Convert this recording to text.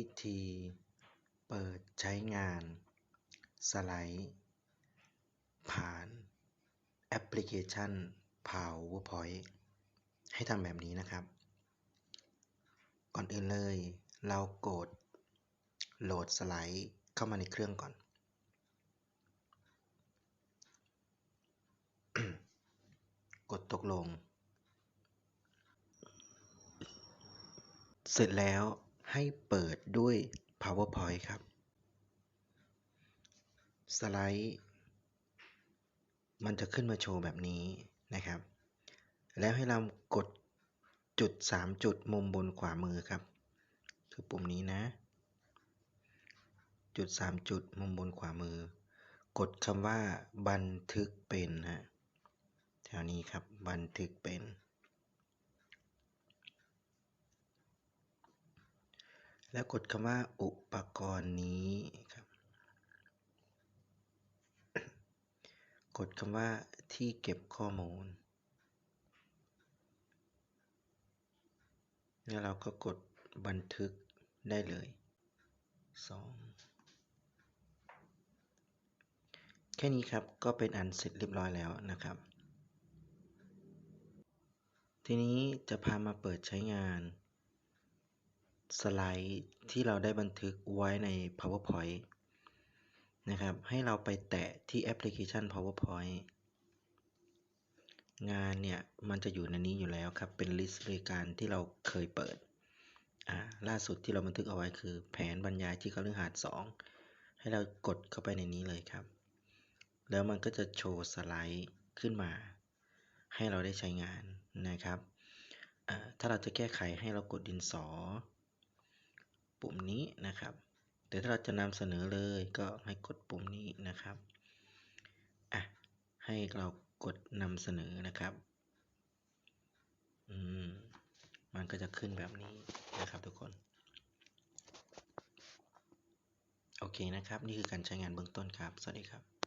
วิธีเปิดใช้งาน สไลด์ ผ่านแอปพลิเคชัน PowerPoint ให้ทำแบบนี้นะครับ ก่อนอื่นเลย เรากดโหลดสไลด์เข้ามาในเครื่องก่อน กดตกลง เสร็จแล้ว ให้เปิดด้วย PowerPoint ครับ สไลด์มันจะขึ้นมาโชว์แบบนี้นะครับ แล้วให้เรากดจุด 3 จุดมุมบนขวามือครับ คือปุ่มนี้นะ จุด 3 จุดมุมบนขวามือ กดคำว่าบันทึกเป็นฮะแถวนี้ครับบันทึกเป็น แล้วกดคำว่าอุปกรณ์นี้ครับ กดคำว่าที่เก็บข้อมูล แล้วเราก็กดบันทึกได้เลย 2 แค่นี้ครับก็เป็นอันเสร็จเรียบร้อยแล้วนะครับ ทีนี้จะพามาเปิดใช้งาน สไลด์ที่เราได้บันทึกไว้ใน PowerPoint นะครับ ให้เราไปแตะที่แอปพลิเคชัน PowerPoint งานเนี่ย มันจะอยู่ในนี้อยู่แล้วครับ เป็นลิสต์รายการที่เราเคยเปิด อ่า ล่าสุดที่เราบันทึกเอาไว้คือแผนบรรยายที่คฤหาสน์2ให้เรากดเข้าไปในนี้เลยครับ แล้วมันก็จะโชว์สไลด์ขึ้นมา ให้เราได้ใช้งานนะครับ ถ้าเราจะแก้ไขให้เรากดดินสอ ปุ่มนี้นะครับแต่ถ้าเราจะนำเสนอเลยก็ให้กดปุ่มนี้นะครับอะให้เรากดนำเสนอนะครับอืมมันก็จะขึ้นแบบนี้นะครับทุกคนโอเคนะครับ นี่คือการใช้งานเบื้องต้นครับ สวัสดีครับ